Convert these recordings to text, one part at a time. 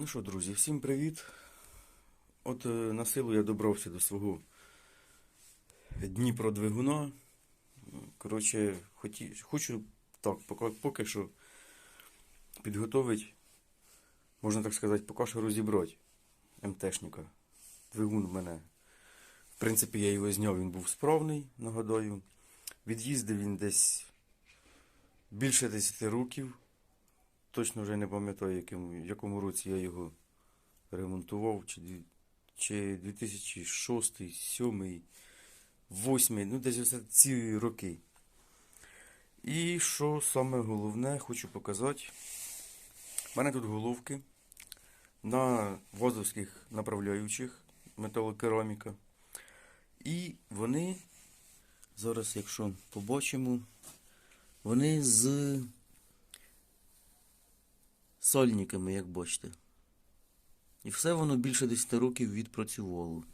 Ну що, друзі, всім привіт. От е, на силу я добрався до свого Дніпро двигуна. Коротше, хоті, хочу так, поки, поки що підготовити, можна так сказати, поки що розібрати МТшника. Двигун в мене. В принципі, я його зняв, він був справний, нагадаю. Від'їздив він десь більше 10 років. Точно вже не пам'ятаю, яким, в якому році я його ремонтував, чи, чи 2006, 2007, 2008, ну десь ось ці роки. І що саме головне, хочу показати. У мене тут головки на вазовських направляючих металокераміка. І вони, зараз, якщо побачимо, вони з сольниками, як бачите. І все воно більше 10 років відпрацювало.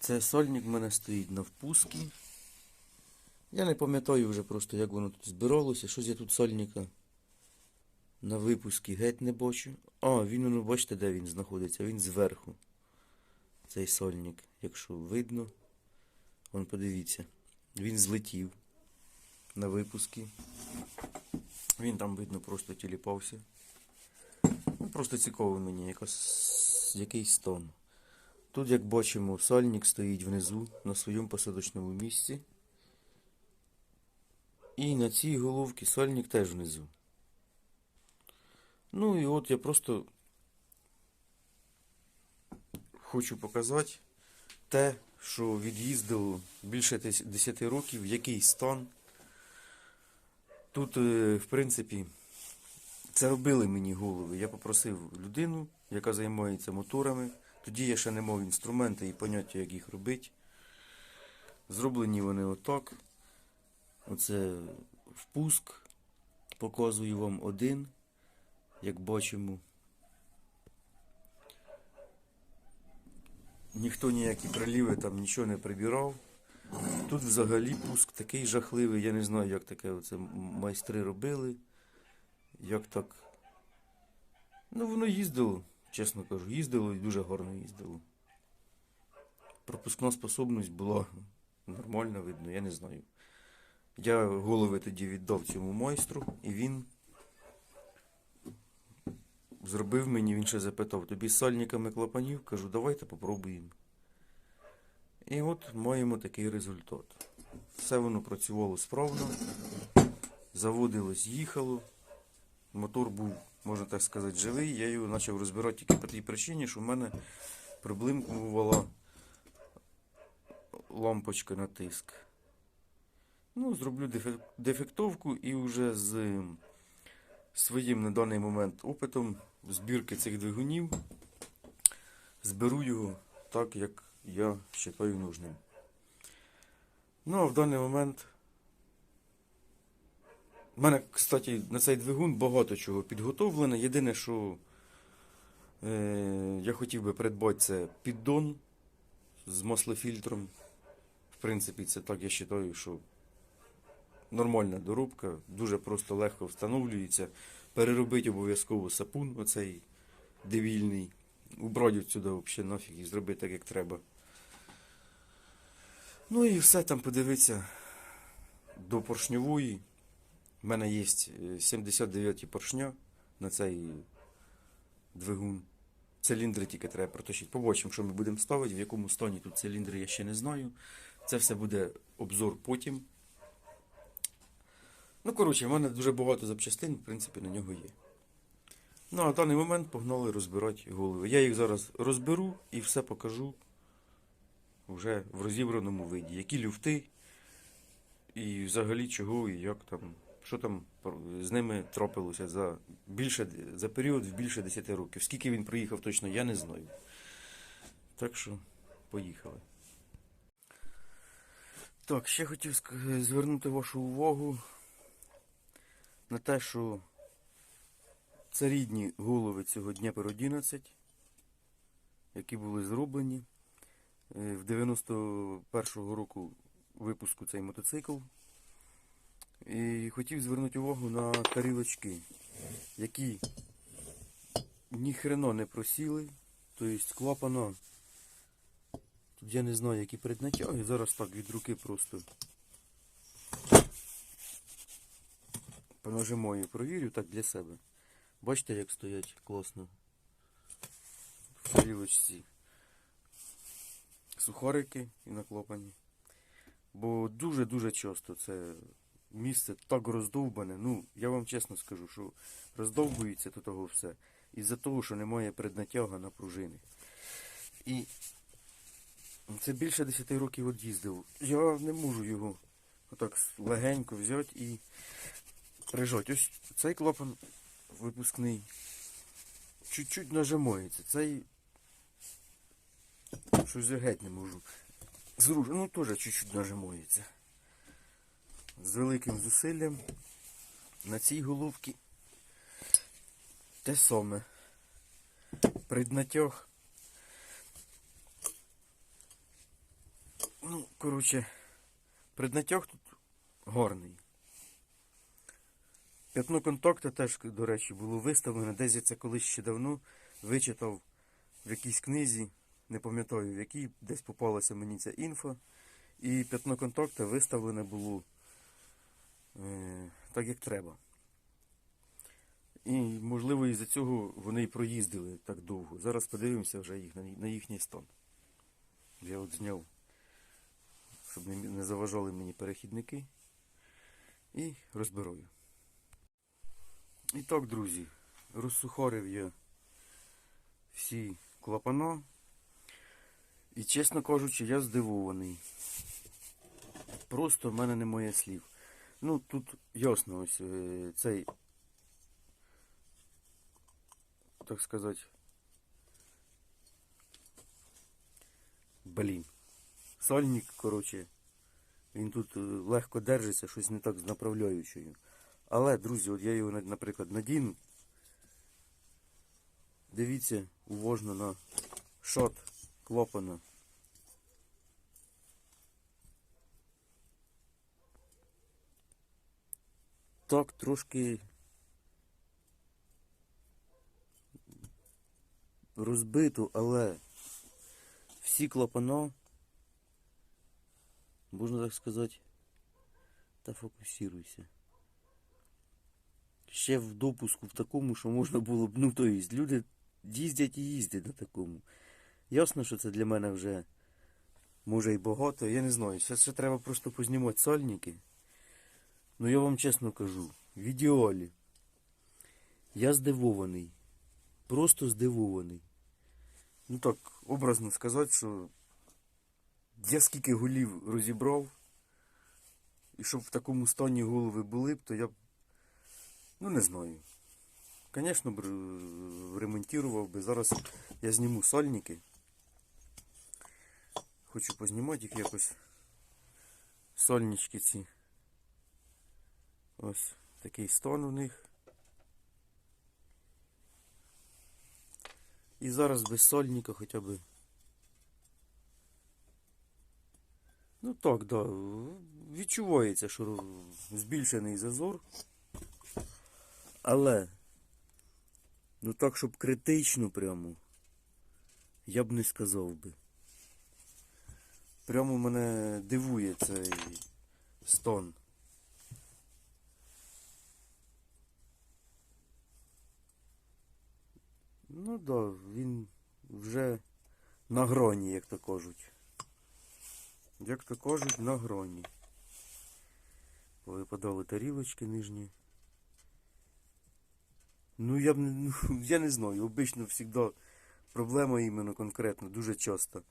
Це сольник в мене стоїть на впускі. Я не пам'ятаю вже просто, як воно тут збиралося. Щось я тут сольника на випускі геть не бачу. А, він, воно, бачите, де він знаходиться? Він зверху. Цей сольник, якщо видно. Вон подивіться. Він злетів на випускі. Він там, видно, просто тіліпався. Ну, просто цікаво мені, якось, якийсь стан. Тут, як бачимо, сальник стоїть внизу на своєму посадочному місці. І на цій головці сальник теж внизу. Ну і от я просто хочу показати те, що від'їздило більше 10 років, який стан. Тут, е, в принципі, це робили мені голови. Я попросив людину, яка займається моторами. Тоді я ще не мав інструмента і поняття, як їх робити. Зроблені вони отак. Оце впуск. Показую вам один, як бачимо. Ніхто ніякі приліви там нічого не прибирав. Тут взагалі пуск такий жахливий, я не знаю, як таке оце м- майстри робили. Як так. Ну, воно їздило, чесно кажу, їздило і дуже гарно їздило. Пропускна способність була нормальна, видно, я не знаю. Я голови тоді віддав цьому майстру, і він зробив мені, він ще запитав, тобі сальниками клапанів? Кажу, давайте попробуємо. І от маємо такий результат. Все воно працювало справно, заводилось, їхало. Мотор був, можна так сказати, живий. Я його почав розбирати тільки по тій причині, що в мене проблемкувала лампочка на тиск. Ну, зроблю дефектовку і вже з своїм на даний момент опитом збірки цих двигунів зберу його так, як я вважаю нужним. Ну, а в даний момент у мене, кстати, на цей двигун багато чого підготовлено. Єдине, що е, я хотів би придбати це піддон з маслофільтром. В принципі, це так я вважаю, що нормальна доробка, дуже просто легко встановлюється. Переробити обов'язково сапун, оцей дивільний. Убрати отсюди взагалі нафіг і зробити так, як треба. Ну і все там подивитися до поршньової. У мене є 79 поршня на цей двигун. Циліндри тільки треба проточити. Побачимо, що ми будемо ставити, в якому стані тут циліндри, я ще не знаю. Це все буде обзор потім. Ну, коротше, в мене дуже багато запчастин, в принципі, на нього є. Ну, а в даний момент погнали розбирати голови. Я їх зараз розберу і все покажу вже в розібраному виді. Які люфти і взагалі чого і як там, що там з ними трапилося за, більше, за період в більше 10 років. Скільки він проїхав точно, я не знаю. Так що, поїхали. Так, ще хотів звернути вашу увагу на те, що це рідні голови цього Дніпр 11, які були зроблені е, в 91-го року випуску цей мотоцикл. І хотів звернути увагу на тарілочки, які ні хрено не просіли. Тобто клапана. Тут я не знаю, які преднатяги. Зараз так від руки просто понажимаю, провірю так для себе. Бачите, як стоять класно. В тарілочці. Сухарики і на клапані. Бо дуже-дуже часто це місце так роздовбане. Ну, я вам чесно скажу, що роздовбується до того все. Із-за того, що немає преднатяга на пружини. І це більше 10 років от їздив. Я не можу його отак легенько взяти і прижати. Ось цей клапан випускний. Чуть-чуть нажимається. Цей щось геть не можу. Зружу. Ну теж чуть-чуть нажимається. З великим зусиллям на цій головці те саме. Преднатяг. Ну, коротше, преднатяг тут гарний. П'ятно контакта теж, до речі, було виставлено. Десь я це колись ще давно вичитав в якійсь книзі, не пам'ятаю в якій, десь попалася мені ця інфа. І п'ятно контакта виставлене було е, так, як треба. І, можливо, із-за цього вони і проїздили так довго. Зараз подивимося вже їх, на, їхній стан. Я от зняв, щоб не, заважали мені перехідники. І розбираю. І так, друзі, розсухарив я всі клапана. І чесно кажучи, я здивований. Просто в мене немає слів. Ну, тут ясно, ось е, цей, так сказати, блін. Сальник, коротше, він тут е, легко держиться, щось не так з направляючою. Але, друзі, от я його, на- наприклад, надіну. Дивіться уважно на шот клапана. Так, трошки розбито, але всі клапана, можна так сказати, та фокусируйся. Ще в допуску в такому, що можна було б, ну то есть, люди їздять і їздять на такому. Ясно, що це для мене вже може і багато, я не знаю. Ще, ще треба просто познімати сальники. Ну я вам чесно кажу, в ідеалі. Я здивований. Просто здивований. Ну так, образно сказати, що я скільки голів розібрав, і щоб в такому стані голови були б, то я б, ну не знаю. Звісно, б ремонтував би. Зараз я зніму сальники. Хочу познімати їх якось. Сольнички ці. Ось такий стан у них. І зараз без сольника хоча б. Ну так, да. Відчувається, що збільшений зазор. Але, ну так, щоб критично прямо, я б не сказав би. Прямо мене дивує цей стон. Ну да, він вже на гроні, як то кажуть. Як то кажуть, на гроні. Повипадали тарілочки нижні. Ну я ну, я не знаю, обично завжди проблема іменно конкретно, дуже часто.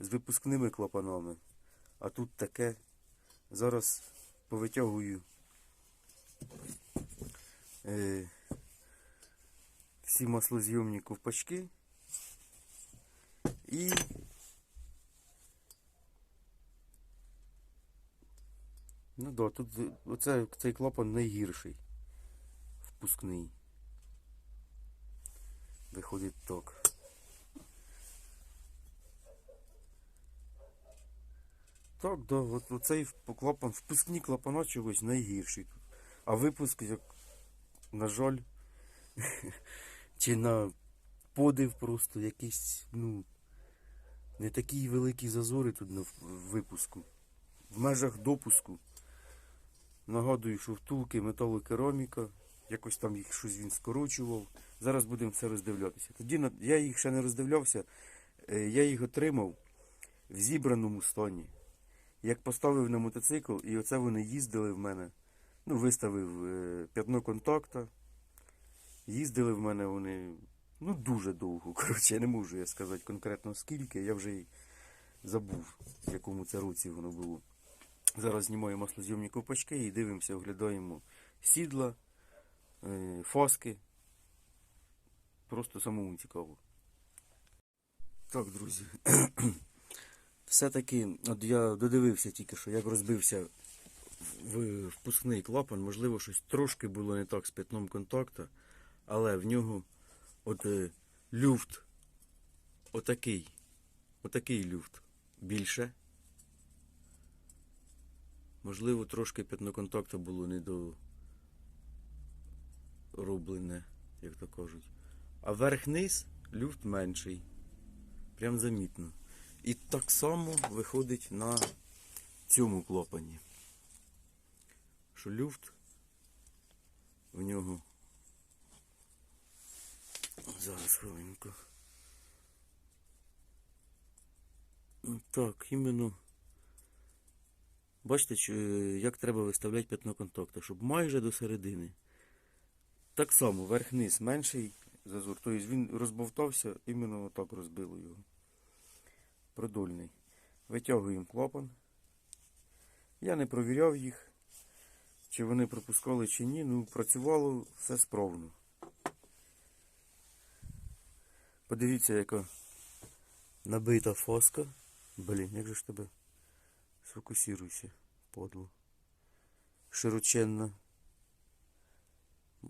З випускними клапанами. А тут таке. Зараз повитягую е, всі маслозйомні ковпачки. І Ну да, тут оце, цей клапан найгірший. Впускний. Виходить так. Так, да, от оцей клапан, впускні клапана чогось найгірший тут. А випуск, як, на жаль, чи на подив просто, якийсь, ну, не такі великі зазори тут на випуску. В межах допуску. Нагадую, що втулки металокераміка, якось там їх щось він скорочував. Зараз будемо все роздивлятися. Тоді я їх ще не роздивлявся, е, я їх отримав в зібраному стані. Як поставив на мотоцикл, і оце вони їздили в мене. Ну, виставив е, п'ятно контакта. Їздили в мене вони ну, дуже довго. Коротше, я не можу я сказати конкретно скільки, я вже й забув, в якому це році воно було. Зараз знімаю маслозйомні ковпачки і дивимося, оглядаємо сідла, фаски. Просто самому цікаво. Так, друзі. Все-таки, от я додивився тільки що, як розбився в впускний клапан, можливо, щось трошки було не так з п'ятном контакта, але в нього от е, люфт отакий. Отакий люфт більше. Можливо, трошки п'ятно контакту було недороблене, як то кажуть. А верх-низ люфт менший. Прям замітно. І так само виходить на цьому клапані. Що люфт в нього. Зараз хвилинку. Так, іменно. Бачите, як треба виставляти п'ятно контакту, щоб майже до середини. Так само, верх-низ менший зазор. Тобто він розбовтався, іменно отак розбило його. Продольний. Витягуємо клапан. Я не провіряв їх, чи вони пропускали чи ні. Ну, працювало все справно. Подивіться, яка набита фоска. Блін, як же ж тебе? Сфокусируйся, подло. Широченна.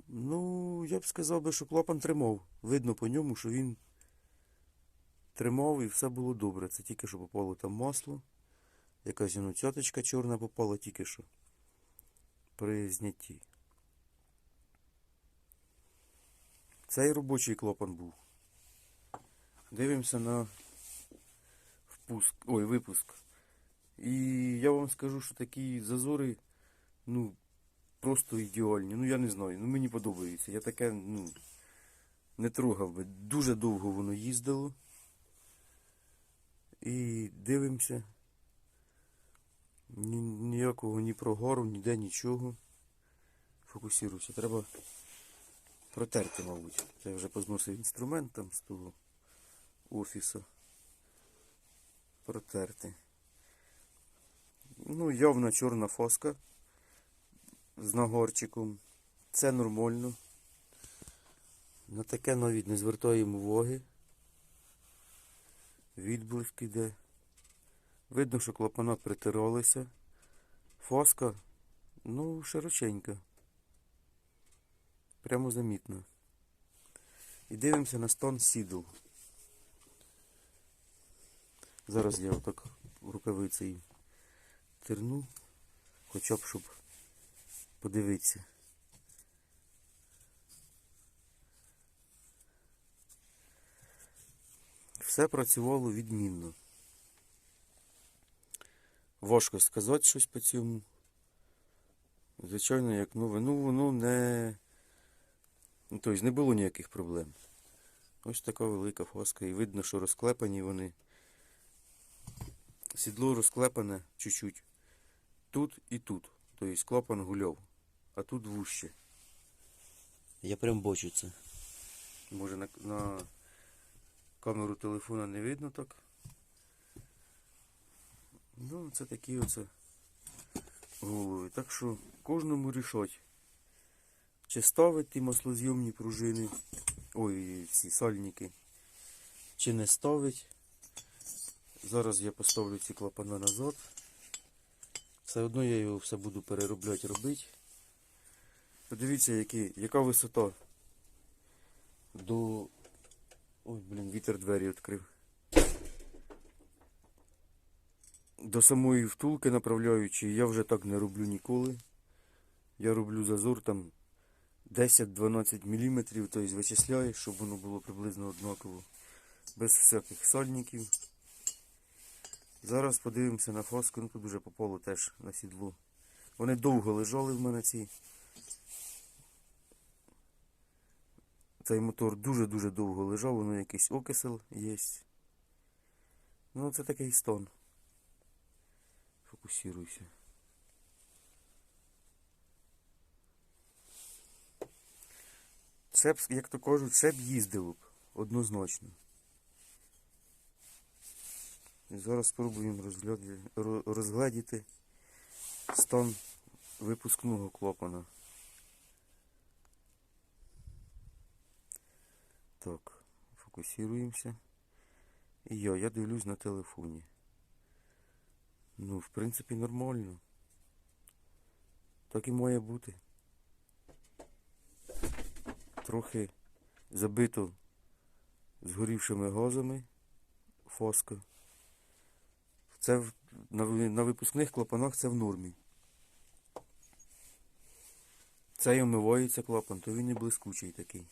Ну, я б сказав би, що клапан тримав. Видно по ньому, що він тримав і все було добре. Це тільки що попало там масло. Якась цяточка чорна попала тільки що. При знятті. Цей робочий клапан був. Дивимося на впуск. Ой, випуск. І я вам скажу, що такі зазори, ну, просто ідеальні. Ну, я не знаю, ну мені подобається. Я таке, ну, не трогав би. Дуже довго воно їздило. І дивимося. Ні, ніякого ні прогору, ніде нічого. Фокусируйся. Треба протерти, мабуть. Я вже позносив інструмент там з того офісу. Протерти. Ну, явно чорна фоска з нагорчиком. Це нормально. На таке навіть не звертаємо уваги. Відблиск іде. Видно, що клапана притиралися. Фоска, ну, широченька. Прямо замітно. І дивимося на стан сідл. Зараз я отак рукавицею терну, хоча б щоб подивитися. Все працювало відмінно. Важко сказати щось по цьому. Звичайно, як нове. Ну, воно не. Тобто не було ніяких проблем. Ось така велика фаска. І видно, що розклепані вони. Сідло розклепане чуть-чуть. Тут і тут. Тобто клапан гуляв. А тут вуще. Я прям бачу це. Може на, на камеру телефона не видно так. Ну, це такі оце голови. Так що кожному рішать. Чи ставить ті маслозйомні пружини, ой, ці сальники, чи не ставить. Зараз я поставлю ці клапана назад. Все одно я його все буду переробляти, робити. Подивіться, які, яка висота до... Ой, блін, вітер двері відкрив. До самої втулки направляючи, я вже так не роблю ніколи. Я роблю зазор там 10-12 мм, тобто вичисляєш, щоб воно було приблизно однаково. Без всяких сальників. Зараз подивимося на фоску, ну тут вже попало теж на сідло. Вони довго лежали в мене ці. Цей мотор дуже-дуже довго лежав, воно якийсь окисел є. Ну це такий стон. Фокусируйся. Це б, як то кажуть, це б їздило б однозначно. Зараз спробуємо розгледіти стан випускного клапана. Так, фокусуємося. І я, я дивлюсь на телефоні. Ну, в принципі, нормально. Так і має бути. Трохи забито згорівшими газами фоска. Це в- на, на випускних клапанах це в нормі. Цей омивається клапан, то він і блискучий такий.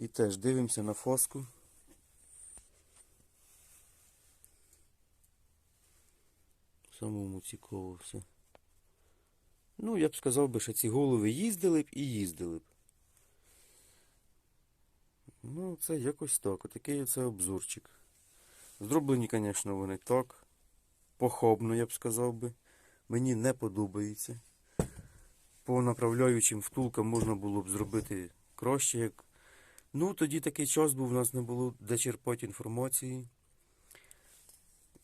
І теж дивимося на фоску. Самому цікаво все. Ну, я б сказав би, що ці голови їздили б і їздили б. Ну, це якось так. Отакий оце обзорчик. Зроблені, звісно, вони так. Похабно, я б сказав би. Мені не подобається. По направляючим втулкам можна було б зробити краще, як. Ну, тоді такий час був, у нас не було де черпати інформації.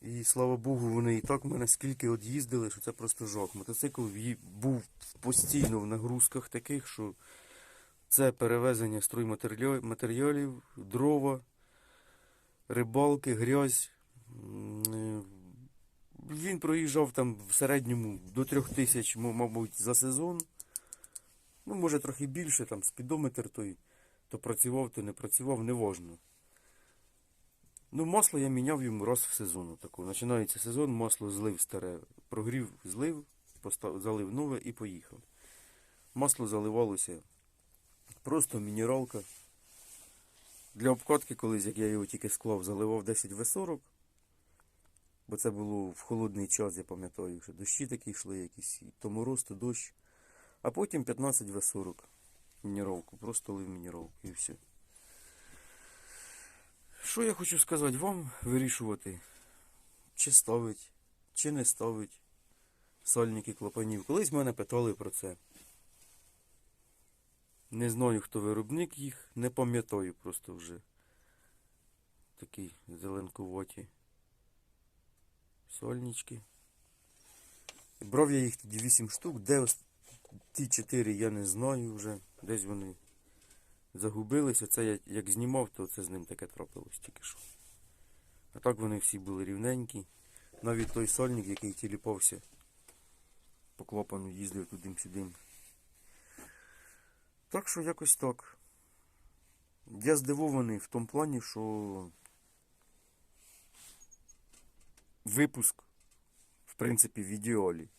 І слава Богу, вони і так мене скільки от що це просто жах. Мотоцикл був постійно в нагрузках таких, що це перевезення стройматеріалів, дрова, рибалки, грязь. Він проїжджав там в середньому до трьох тисяч, мабуть, за сезон. Ну, може, трохи більше, там спідометр той, то працював, то не працював, неважно. Ну, масло я міняв йому раз в сезон. Таку. Починається сезон, масло злив старе, прогрів, злив, постав, залив нове і поїхав. Масло заливалося просто мінералка. Для обкатки колись, як я його тільки склав, заливав 10 В40. Бо це було в холодний час, я пам'ятаю, що дощі такі йшли якісь, то мороз, то дощ. А потім 15 В40 мінералку, просто лив мінералку і все. Що я хочу сказати вам вирішувати, чи ставить, чи не ставить сальники клапанів. Колись мене питали про це. Не знаю, хто виробник їх, не пам'ятаю просто вже. Такі зеленкуваті сольнички. Брав я їх тоді 8 штук, де ті 4 я не знаю вже. Десь вони загубилися. Це я як знімав, то це з ним таке трапилось тільки що. А так вони всі були рівненькі. Навіть той сольник, який тіліпався по клапану, їздив туди-сюди. Так що якось так. Я здивований в тому плані, що випуск, в принципі, в ідеалі.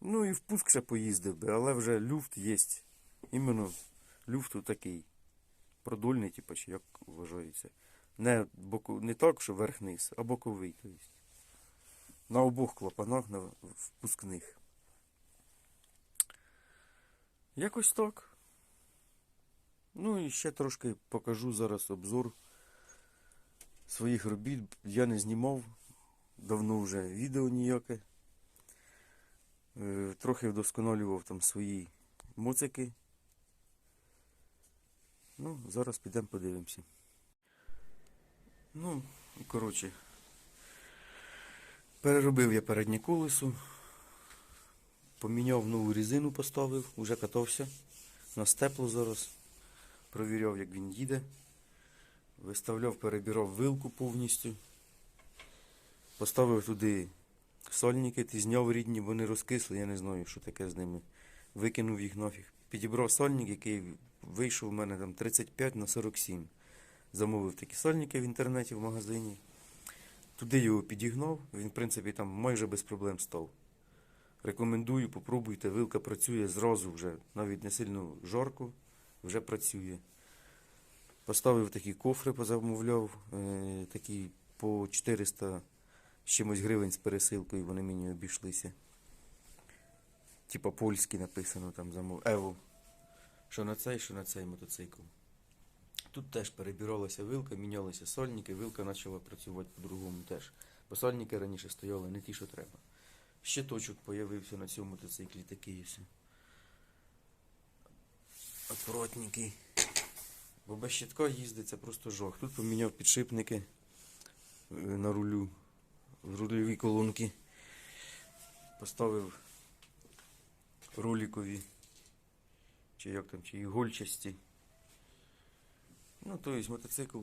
Ну і впуск ще поїздив би, але вже люфт є. Іменно люфт такий. Продольний, типу, як вважається. Не, боку, не так, що верх-низ, а боковий. Тобто. На обох клапанах на впускних. Якось так. Ну і ще трошки покажу зараз обзор своїх робіт. Я не знімав давно вже відео ніяке. Е, Трохи вдосконалював там свої моцики. Ну, зараз підемо подивимося. Ну, коротше, переробив я переднє колесо, поміняв нову резину, поставив, уже катався. На степло зараз. Провіряв, як він їде. Виставляв, перебирав вилку повністю. Поставив туди сольники, ти зняв рідні, вони розкисли, я не знаю, що таке з ними. Викинув їх нафіг. Підібрав сольник, який вийшов у мене там 35 на 47. Замовив такі сольники в інтернеті в магазині. Туди його підігнав, він, в принципі, там майже без проблем став. Рекомендую, попробуйте. Вилка працює зразу вже, навіть не сильно жарко, вже працює. Поставив такі кофри, позамовляв, е, такі по 400 з чимось гривень з пересилкою, вони мені обійшлися. Типа польські написано там замов. Ево. Що на цей, що на цей мотоцикл. Тут теж перебиралася вилка, мінялися сольники, вилка почала працювати по-другому теж. Бо сольники раніше стояли не ті, що треба. Щиточок появився на цьому мотоциклі такий ось. Акуратненький. Бо без щитка їздить, це просто жах. Тут поміняв підшипники е, на рулю, в рульові колонки. Поставив роликові, чи як там, чи ігольчасті. Ну, тобто мотоцикл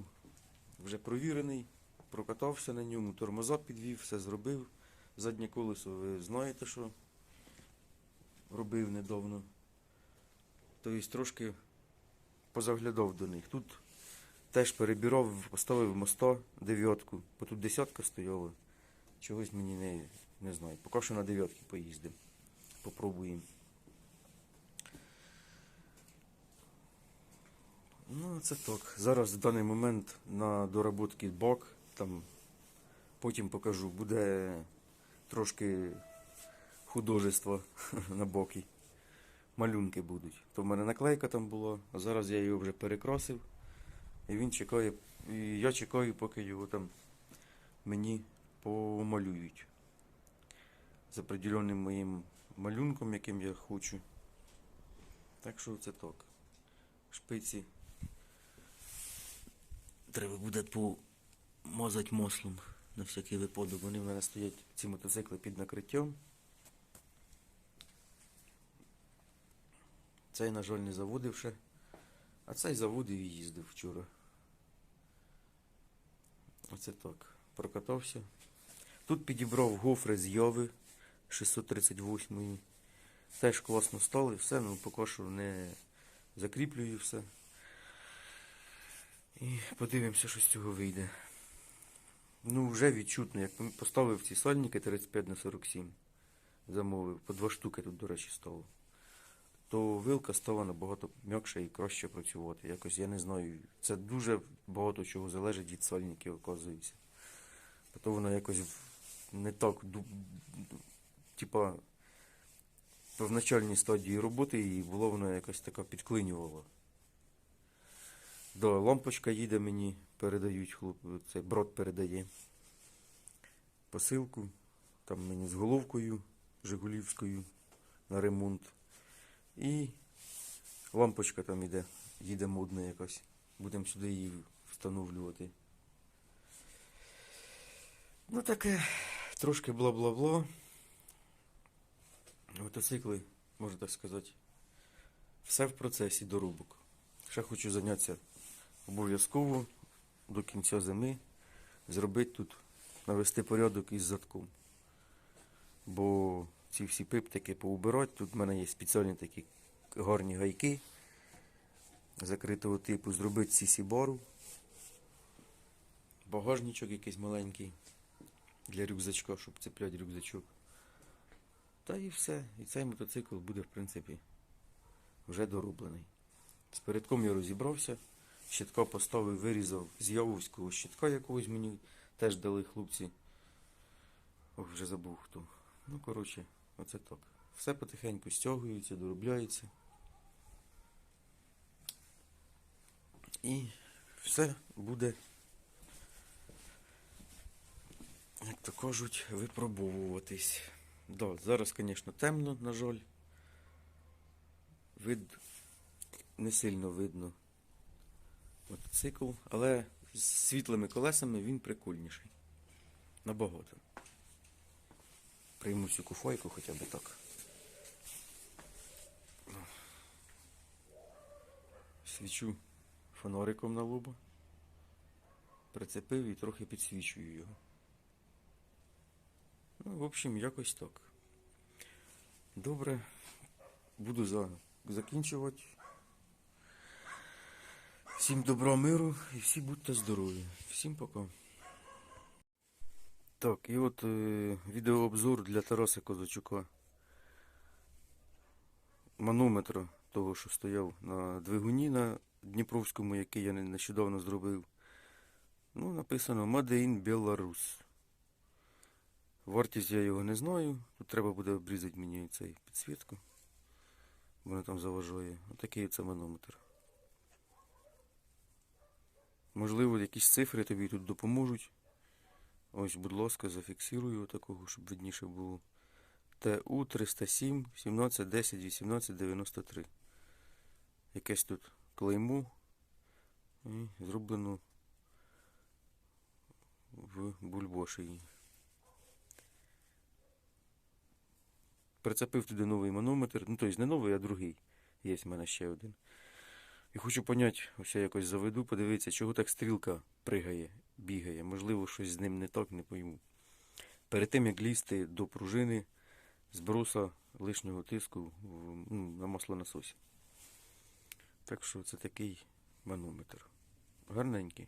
вже провірений, прокатався на ньому, тормоза підвів, все зробив. Заднє колесо, ви знаєте, що робив недавно. Тобто трошки позаглядав до них. Тут теж перебирав, поставив моста дев'ятку, бо тут десятка стояла. Чогось мені не, не знаю. Поки що на дев'ятки поїздимо. Попробуємо. Ну, це так. Зараз в даний момент на доработки бак, там потім покажу, буде трошки художества на боки. Малюнки будуть. То в мене наклейка там була, а зараз я його вже перекрасив. І він чекає. І я чекаю, поки його там мені помалюють. З определенним моїм малюнком, яким я хочу. Так що це так. Шпиці. Треба буде помазати маслом на всякий випадок. Вони в мене стоять ці мотоцикли під накриттям. Цей, на жаль, не заводив ще, а цей заводив і їздив вчора. Оце так. Прокатався. Тут підібрав гофри з Йови 638. Теж класно стали, все, ну поки що не закріплюю все. І подивимося, що з цього вийде. Ну, вже відчутно, як поставив ці сальники 35 на 47 замовив. По два штуки тут, до речі, стало. То вилка стала набагато м'якша і краще працювати. Якось я не знаю. Це дуже багато чого залежить від сальників, оказується. То воно якось не так, типа, в начальній стадії роботи і було воно якось така підклинювало. Да, лампочка їде мені, передають хлоп, це брат передає посилку. Там мені з головкою Жигулівською на ремонт. І лампочка там іде, їде модна якась. Будемо сюди її встановлювати. Ну таке, трошки бла-бла-бла. Мотоцикли, можна так сказати, все в процесі доробок. Ще хочу зайнятися обов'язково до кінця зими, зробити тут, навести порядок із задком. Бо ці всі пиптики поубирати. Тут в мене є спеціальні такі гарні гайки закритого типу, зробити сісі-бару. Багажничок якийсь маленький для рюкзачка, щоб цепляти рюкзачок. Та і все. І цей мотоцикл буде, в принципі, вже дороблений. З передком я розібрався. Щитка поставив, вирізав з Явовського щитка якогось мені теж дали хлопці. Ох, вже забув хто. Ну, коротше, оце так. Все потихеньку стягується, доробляється. І все буде, як то кажуть, випробовуватись. Да, зараз, звісно, темно, на жаль. Вид не сильно видно мотоцикл, але з світлими колесами він прикольніший. Набагато. Прийму цю куфайку хоча б так. Свічу фонариком на лоба. Прицепив і трохи підсвічую його. Ну, в общем, якось так. Добре. Буду за... закінчувати. Всім добра миру і всі будьте здорові. Всім пока. Так, і от е, відеообзор для Тараса Козачука. манометра того, що стояв на двигуні на Дніпровському, який я нещодавно зробив. Ну, написано Made in Belarus. Вартість я його не знаю. Тут треба буде обрізати мені цей підсвітку. Вона там заважає. Отакий це манометр. Можливо, якісь цифри тобі тут допоможуть. Ось, будь ласка, зафіксирую такого, щоб видніше було. ТУ 307 17 10 18 93. Якесь тут клеймо. І зроблено в Бульбошиї. Прицепив туди новий манометр. Ну, тобто не новий, а другий. Є в мене ще один. І хочу поняти, ось я якось заведу, подивитися, чого так стрілка пригає, бігає. Можливо, щось з ним не так, не пойму. Перед тим, як лізти до пружини зброса лишнього тиску ну, на маслонасосі. Так що це такий манометр. Гарненький.